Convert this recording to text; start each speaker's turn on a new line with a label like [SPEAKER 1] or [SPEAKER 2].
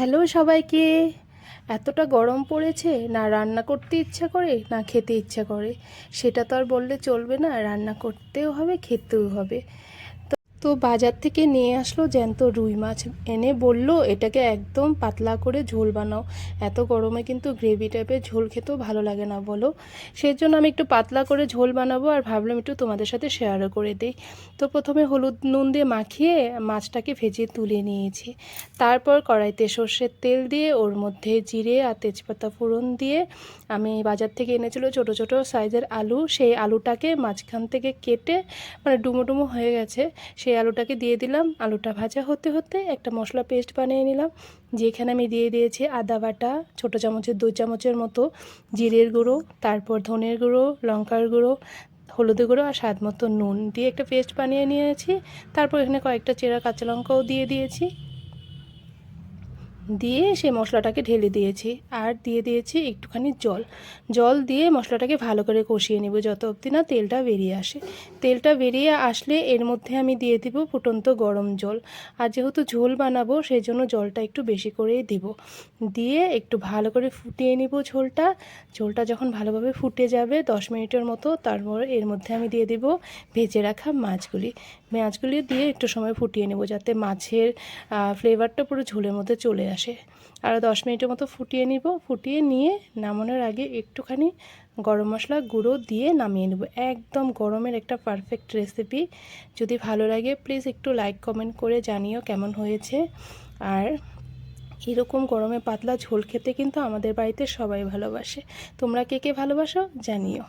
[SPEAKER 1] Hello সবাইকে। এতটা গরম পড়েছে, না রান্না করতে ইচ্ছা করে, না খেতে ইচ্ছা করে। সেটা তো আর বললে চলবে না, রান্না করতেও হবে, খেতেও হবে। তো বাজার থেকে নিয়ে আসলো জ্যান্ত রুই মাছ। এনে বলল, এটাকে একদম পাতলা করে ঝোল বানাও। এত গরমে কিন্তু গ্রেভি টাইপের ঝোল খেতেও ভালো লাগে না, বলো। সেই জন্য আমি একটু পাতলা করে ঝোল বানাবো আর ভাবলাম একটু তোমাদের সাথে শেয়ারও করে দিই। তো প্রথমে হলুদ নুন দিয়ে মাখিয়ে মাছটাকে ভেজে তুলে নিয়েছি। তারপর কড়াইতে সর্ষের তেল দিয়ে ওর মধ্যে জিরে আর তেজপাতা ফোড়ন দিয়ে আমি বাজার থেকে এনেছিল ছোট ছোট সাইজের আলু। সেই আলুটাকে মাঝখান থেকে কেটে মানে ডুমো ডুমো হয়ে গেছে। সেই আলুটাকে দিয়ে দিলাম। আলুটা ভাজা হতে হতে একটা মশলা পেস্ট বানিয়ে নিলাম। যেখানে আমি দিয়ে দিয়েছি আদা বাটা, ছোটো চামচের দু চামচের মতো জিরের গুঁড়ো, তারপর ধনের গুঁড়ো, লঙ্কার গুঁড়ো হলুদ গুঁড়ো আর স্বাদ মতো নুন দিয়ে একটা পেস্ট বানিয়ে নিয়েছি। তারপর এখানে কয়েকটা চেরা কাঁচা লঙ্কাও দিয়ে দিয়েছি। দিয়ে সেই মশলাটাকে ঢেলে দিয়েছি আর দিয়ে দিয়েছি একটুখানি জল। জল দিয়ে মশলাটাকে ভালো করে কষিয়ে নেব যত অবধি না তেলটা বেরিয়ে আসে। তেলটা বেরিয়ে আসলে এর মধ্যে আমি দিয়ে দিব ফুটন্ত গরম জল। আর যেহেতু ঝোল বানাবো সেই জন্য জলটা একটু বেশি করেই দেব। দিয়ে একটু ভালো করে ফুটিয়ে নিব ঝোলটা। ঝোলটা যখন ভালোভাবে ফুটে যাবে দশ মিনিটের মতো তারপর এর মধ্যে আমি দিয়ে দেব ভেজে রাখা মাছগুলি। মাছগুলি দিয়ে একটু সময় ফুটিয়ে নেব যাতে মাছের ফ্লেভারটা পুরো ঝোলের মধ্যে চলে আসে। আর দশ মিনিটের মতো ফুটিয়ে নিব। ফুটিয়ে নিয়ে নামানোর আগে একটুখানি গরম মশলা গুঁড়ো দিয়ে নামিয়ে নেব। একদম গরমের একটা পারফেক্ট রেসিপি যদি ভালো লাগে প্লিজ একটু লাইক কমেন্ট করে জানিও কেমন হয়েছে। আর এরকম গরমে পাতলা ঝোল খেতে কিন্তু আমাদের বাড়িতে সবাই ভালোবাসে। তোমরা কে কে ভালোবাসো জানিও।